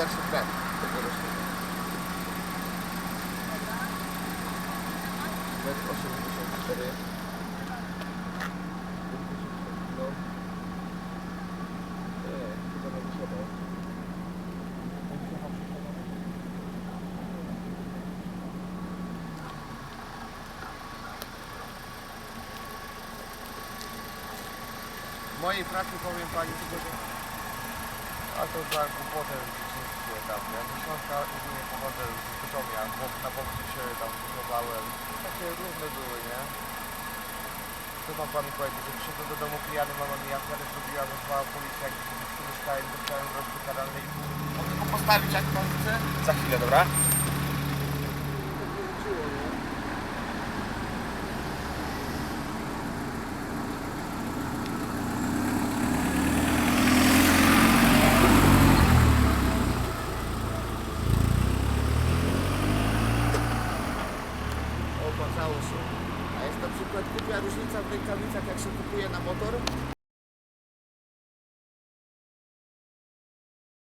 starszy brat tego rocznika. Metr 84. No. Nie, chyba na wysiadał. Mojej pracy powiem Pani że a to za głupotę wszystkie tam, ja do Śląska jedynie pochodzę z Bytomia, bo na Bobrzy się tam wychowałem. Takie różne były, nie? Co mam Pani powiedzieć, że przyszedłem do domu pijany, mama mi aferę zrobiła, wezwała policję, jak tu mieszkałem, dostałem wreszcie karalny i mogę go postawić jak Pan chce? Za chwilę, dobra? Opłacało się. A jest na przykład kupia różnica w rękawicach, jak się kupuje na motor,